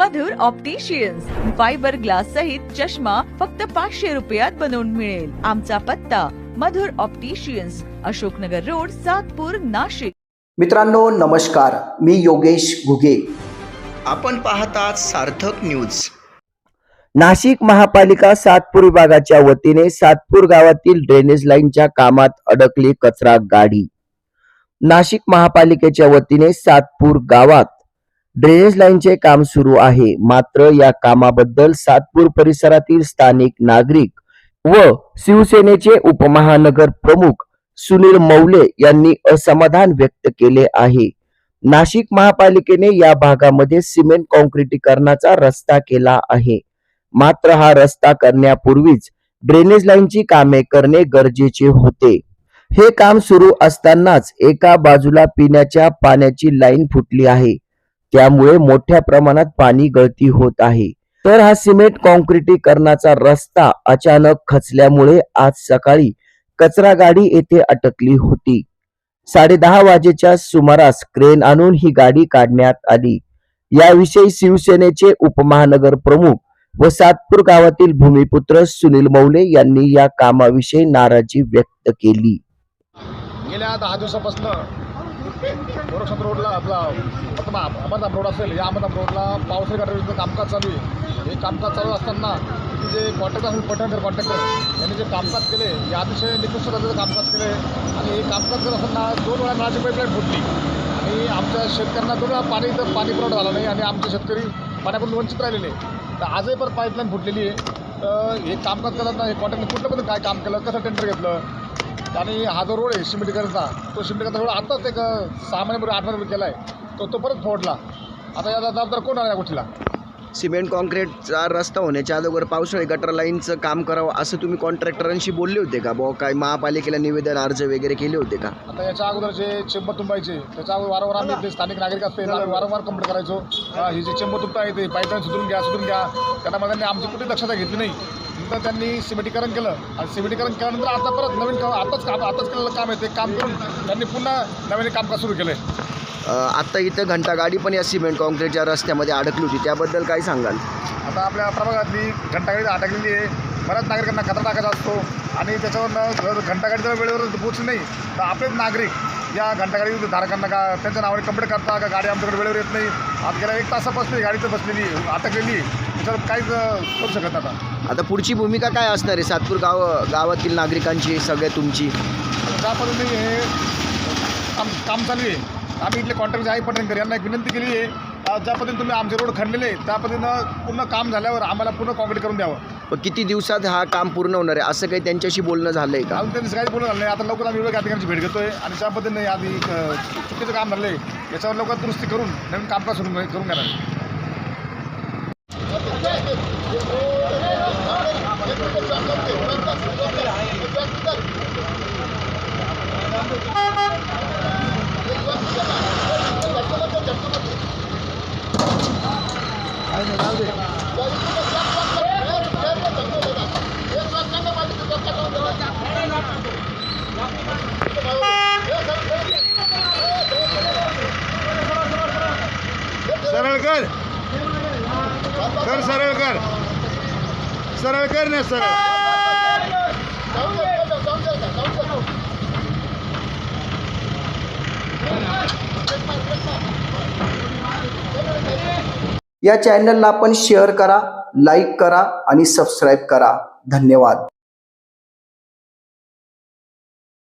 मधुर opticians fibre glass सहित चष्मा फक्त पाचशे रुपयात बनवून मिळेल. आमचा पत्ता मधुर ऑप्टिशियन्स अशोकनगर रोड सातपूर नाशिक. मित्रांनो नमस्कार. मी योगेश घुगे. आपण पाहतात सार्थक न्यूज नाशिक महापालिका सातपूर विभागाच्या वतीने सातपूर गावातील ड्रेनेज लाईनच्या कामात अडकली कचरा गाडी. नाशिक महापालिकेच्या वतीने सातपूर गावात ड्रेनेज लाईनचे काम सुरू आहे. मात्र या कामाबद्दल सातपूर परिसरातील स्थानिक नागरिक व शिवसेनेचे उपमहानगर प्रमुख सुनील मौले यांनी असमाधान व्यक्त केले आहे. नाशिक महापालिकेने या भागामध्ये सिमेंट कॉन्क्रिटीकरणाचा रस्ता केला आहे. मात्र हा रस्ता करण्यापूर्वीच ड्रेनेज लाईनची कामे करणे गरजेचे होते. हे काम सुरू असतानाच एका बाजूला पिण्याच्या पाण्याची लाईन फुटली आहे. त्यामुळे मोठ्या प्रमाणात पाणी गळती होत आहे. तर हा सिमेंट कॉन्क्रिटीकरणाचा रस्ता अचानक खचल्यामुळे आज सकाळी कचरा गाडी येथे अटकली होती. साडे दहा वाजेच्या सुमारास क्रेन आणून ही गाडी काढण्यात आली. याविषयी शिवसेनेचे उपमहानगर प्रमुख व सातपूर गावातील भूमिपुत्र सुनील मौले यांनी या कामाविषयी नाराजी व्यक्त केली. गेल्या दहा दिवसापासून गोरक्षण रोडला आपला प्रथम अमरनाथ रोड असेल या अमरनाथ रोडला पावसाळी गटारीचं कामकाज चालू आहे. हे कामकाज चालू असताना जे कॉन्ट्रॅक्टर असेल पटणकर कॉन्ट्रॅक्टर यांनी जे कामकाज केले हे अतिशय निकृष्ट दर्जाचं कामकाज केले. आणि हे कामकाज करत असताना दोन वेळा नळाची पाईपलाईन फुटली. आणि आमच्या शेतकऱ्यांना दोन वेळा पाणी तर पाणी पुरवठा झाला नाही आणि आमचे शेतकरी पाण्यापासून वंचित राहिलेले तर आजही पण पाईपलाईन फुटलेली आहे. तर हे कामकाज करताना हे कॉन्ट्रॅक्टने कुठलं पण काय काम केलं कसं टेंडर घेतलं आणि हा जो रोड आहे शिमिटीकरचा तो शिमिटीकरचा रोड आताच एक सहा महिन्यापूर्वी आठ महिन्यापूर्वी केला आहे तो तो परत फोडला. आता याचा जबाबदार कोण आहे या गोष्टीला? सिमेंट कॉन्क्रीटचा रस्ता होण्याच्या अगोदर पावसाळी गटर लाईनचं काम करावं असं तुम्ही कॉन्ट्रॅक्टरांशी बोलले होते का? बुवा काय महापालिकेला निवेदन अर्ज वगैरे केले होते का? आता याच्या अगोदर जे चेंबर तुंबायचे त्याच्या अगोदर वारंवार आम्ही जे स्थानिक नागरिक असते आम्ही वारंवार कंप्लेंट करायचो. हा, ही जे चेंबर तुंबता आहे ते पाईपलाईन सुधरून घ्या सुधरून घ्या. त्यांना मग त्यांनी आमची कुठे दक्षता घेतली नाही. नंतर त्यांनी सिमेंटीकरण केलं. आणि सिमेंटीकरण केल्यानंतर आता परत नवीन काम आताच काम आताच केलेलं काम आहे ते काम करून त्यांनी पुन्हा नवीन कामकाज सुरू केलं आहे अं, आता इथं घंटा गाडी पण या सिमेंट कॉन्क्रीटच्या रस्त्यामध्ये अडकली होती. त्याबद्दल काय सांगाल? आता आपल्या प्रभागातली घंटागाडी अटकलेली आहे. बऱ्याच नागरिकांना कचरा टाकायचा असतो. आणि त्याच्यावरनं जर घंटागाडी जर वेळेवर पोचली नाही तर आपलेच नागरिक या घंटागाडी धारकांना का? त्यांच्या नावाने कंप्लेंट करता का? गाडी आमच्याकडे वेळेवर येत नाही. आता गेल्या एक तासापासून गाडी तर बसलेली अटकलेली. त्याच्यावर काहीच करू शकत आता. आता पुढची भूमिका काय असणार आहे? सातपूर गाव गावातील नागरिकांची सगळ्या तुमची? ज्या पद्धतीने हे काम काम चालू आहे. आम्ही इथले कॉन्ट्रॅक्ट आहे पटणकर यांना एक विनंती केली आहे. ज्या पद्धतीने तुम्ही आमचे रोड खणलेले त्या पद्धतीनं पूर्ण काम झाल्यावर आम्हाला पूर्ण कॉन्क्रीट करून द्यावं. पण किती दिवसात हा काम पूर्ण होणार आहे? असं काही त्यांच्याशी बोलणं झालं आहे का? अजून त्यांनी काही बोलून झालं नाही. आता लवकर आम्ही विभाग अधिकाऱ्यांची भेट घेतोय आणि त्या पद्धतीने आधी एक, अ, चुकीचं काम झालं आहे याच्यावर लवकर दुरुस्ती करून नवीन कामकाज सुरू करून घेणार कर कर सरळ कर. सरळ कर ना सरळ. या चॅनलला आपण शेअर करा लाईक करा आणि सबस्क्राईब करा. धन्यवाद.